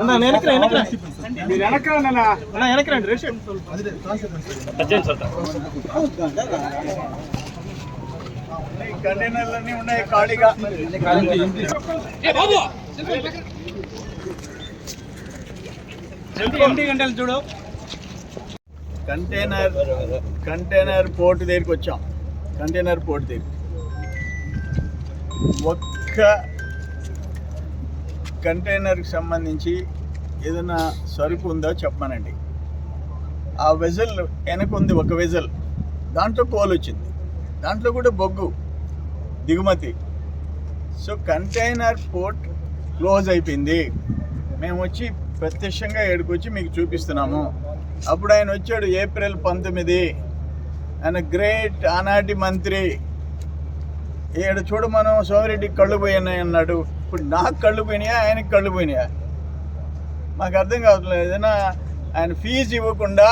అన్న వెనక్కి వెనక్కి మీరు వెనక్కి రండి అన్న. అన్న వెనక్కి రండి రేష్ కంటైనర్లన్నీ ఉన్నాయి ఖాళీగా. ఎనిమిది గంటలు చూడు? కంటైనర్ కంటైనర్ పోర్ట్ దగ్గరికి వచ్చాం. కంటైనర్ పోర్ట్ దగ్గర ఒక్క కంటైనర్కి సంబంధించి ఏదైనా సరుకు ఉందో చెప్పమనండి ఆ వెజల్ వెనకుంది ఒక వెజల్. దాంట్లో కోల్ వచ్చింది. దాంట్లో కూడా బొగ్గు దిగుమతి. సో కంటైనర్ పోర్ట్ క్లోజ్ అయిపోయింది. మేము వచ్చి ప్రత్యక్షంగా ఏడుకొచ్చి మీకు చూపిస్తున్నాము. అప్పుడు ఆయన వచ్చాడు ఏప్రిల్ పంతొమ్మిది. ఆయన గ్రేట్ ఆనాటి మంత్రి. ఈడ చూడు మనం సోమిరెడ్డికి కళ్ళు పోయినాయి అన్నాడు. ఇప్పుడు నాకు కళ్ళు పోయినాయా? ఆయనకి కళ్ళు పోయినాయా? మాకు అర్థం కావట్లేదు. ఏదైనా ఆయన ఫీజు ఇవ్వకుండా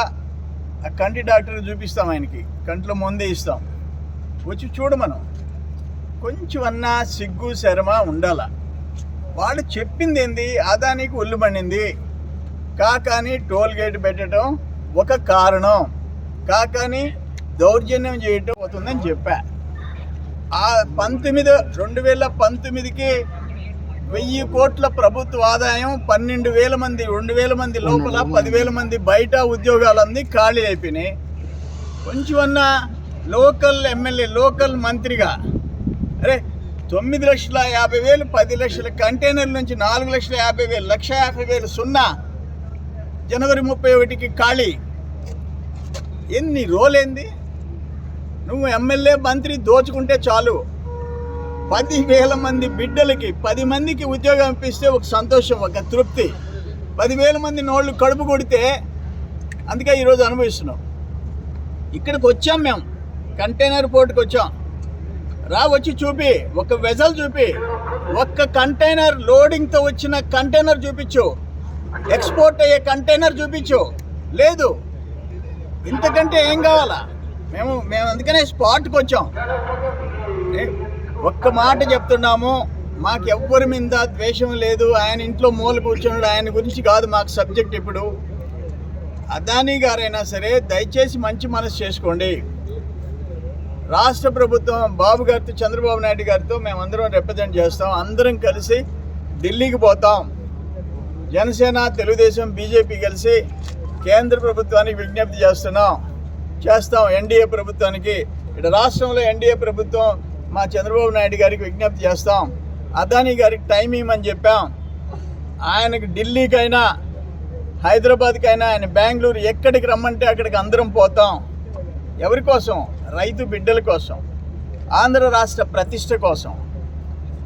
ఆ కంటి డాక్టర్ చూపిస్తాం ఆయనకి. కంట్లో ముందే ఇస్తాం వచ్చి చూడు మనం. కొంచెం అన్నా సిగ్గు శర్మ ఉండాలా? వాడు చెప్పింది ఏంది అదానికి ఒళ్ళు పండింది కాకాని టోల్ గేట్ పెట్టడం ఒక కారణం. కాకాని దౌర్జన్యం చేయటం అవుతుందని చెప్పా. ఆ పంతొమ్మిది రెండు వేల పంతొమ్మిదికి వెయ్యి కోట్ల ప్రభుత్వ ఆదాయం పన్నెండు వేల మంది రెండు వేల మంది లోపల పదివేల మంది బయట ఉద్యోగాలన్నీ ఖాళీ అయిపోయినాయి. కొంచెమన్నా లోకల్ ఎమ్మెల్యే లోకల్ మంత్రిగా అరే తొమ్మిది లక్షల యాభై వేలు పది లక్షల కంటైనర్ నుంచి నాలుగు లక్షల యాభై వేలు లక్ష యాభై వేలు సున్నా. జనవరి ముప్పై ఒకటికి ఖాళీ. ఎన్ని రోలేంది నువ్వు ఎమ్మెల్యే మంత్రి దోచుకుంటే చాలు. పది వేల మంది బిడ్డలకి పది మందికి ఉద్యోగం ఇప్పిస్తే ఒక సంతోషం ఒక తృప్తి. పదివేల మంది నోళ్ళు కడుపు కొడితే అందుకే ఈరోజు అనుభవిస్తున్నాం. ఇక్కడికి వచ్చాం మేము. కంటైనర్ పోర్టుకి వచ్చాం రా వచ్చి చూపి ఒక వెజల్ చూపి ఒక్క కంటైనర్ లోడింగ్తో వచ్చిన కంటైనర్ చూపించు. ఎక్స్పోర్ట్ అయ్యే కంటైనర్ చూపించు. లేదు. ఇంతకంటే ఏం కావాలా? మేము మేము అందుకనే స్పాట్కి వచ్చాం. ఒక్క మాట చెప్తున్నాము. మాకు ఎవ్వరి మీద ద్వేషం లేదు. ఆయన ఇంట్లో మూల కూర్చున్నాడు. ఆయన గురించి కాదు మాకు సబ్జెక్ట్ ఇప్పుడు. అదానీ గారైనా సరే దయచేసి మంచి మనసు చేసుకోండి. రాష్ట్ర ప్రభుత్వం బాబు గారితో చంద్రబాబు నాయుడు గారితో మేమందరం రిప్రజెంట్ చేస్తాం. అందరం కలిసి ఢిల్లీకి పోతాం. జనసేన తెలుగుదేశం బీజేపీ కలిసి కేంద్ర ప్రభుత్వానికి విజ్ఞప్తి చేస్తున్నాం. చేస్తాం ఎన్డీఏ ప్రభుత్వానికి. ఇక్కడ రాష్ట్రంలో ఎన్డీఏ ప్రభుత్వం మా చంద్రబాబు నాయుడు గారికి విజ్ఞప్తి చేస్తాం. అదానీ గారికి టైం ఇవ్వమని చెప్పాం. ఆయనకి ఢిల్లీకైనా హైదరాబాద్కైనా ఆయన బెంగళూరు ఎక్కడికి రమ్మంటే అక్కడికి అందరం పోతాం. ఎవరి కోసం? రైతు బిడ్డల కోసం. ఆంధ్ర రాష్ట్ర ప్రతిష్ట కోసం.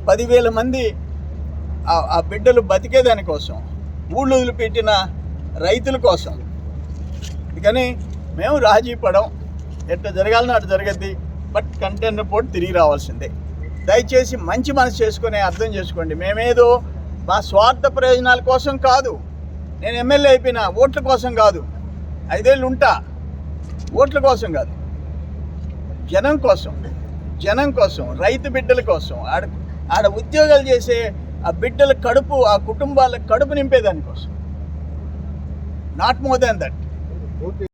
పదివేల మంది ఆ- బిడ్డలు బతికేదాని కోసం. ఊళ్ళు వదిలిపెట్టిన రైతుల కోసం. కానీ మేము రాజీ పడం. ఎట్లా జరగాలని అటు జరగద్ది. బట్ కంటెంట్ రిపోర్ట్ తిరిగి రావాల్సిందే. దయచేసి మంచి మనసు చేసుకుని అర్థం చేసుకోండి. మేమేదో మా స్వార్థ ప్రయోజనాల కోసం కాదు. నేను ఎమ్మెల్యే అయిపోయినా ఓట్ల కోసం కాదు. ఐదేళ్ళు ఉంటా. ఓట్ల కోసం కాదు. జనం కోసం జనం కోసం రైతు బిడ్డల కోసం ఆడ ఆడ ఉద్యోగాలు చేసే ఆ బిడ్డల కడుపు ఆ కుటుంబాల కడుపు నింపేదానికోసం. Not more than that